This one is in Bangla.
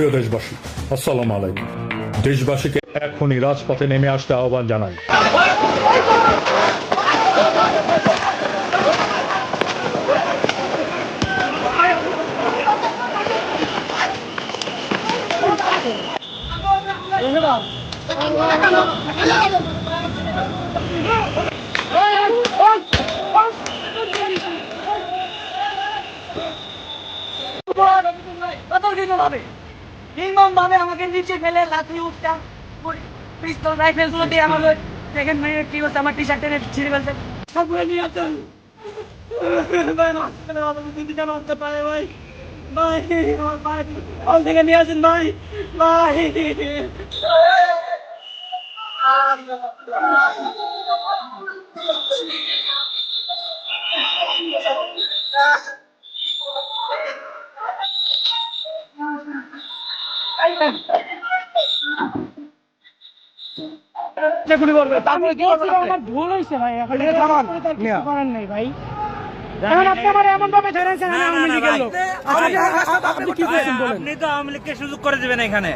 সুপ্রিয় দেশবাসী আসসালামু আলাইকুম। দেশবাসীকে এখনই রাজপথে নেমে আসতে আহ্বান জানাই। নির্মম ভাবে আমাকে নিচে ফেলে লাথি উঠটা। পিস্তল রাইফেলগুলো দিয়ে আমাকে দেখেন ভাই কি হচ্ছে আমার টি শার্ট টেনে ছিঁড়ে ফেলছে। সবগুলো নিয়ে আসেন। ভাই হসপিটালে ভালো দিদি কেন হতে পারে ভাই। ভাই আমার ভাই হল থেকে নিয়ে আসেন ভাই। ভাই। যেগুলি করবে তারপরে কি করবে আমার ভুল হয়েছে ভাই এখন থামান করার নেই ভাই। এখন আপনি আমার এমন ভাবে ধরেছেন আমি আওয়ামী লীগের লোক আপনি কি করছেন বলেন। আপনি তো আওয়ামী লীগকে সুযোগ করে দিবেন এখানে।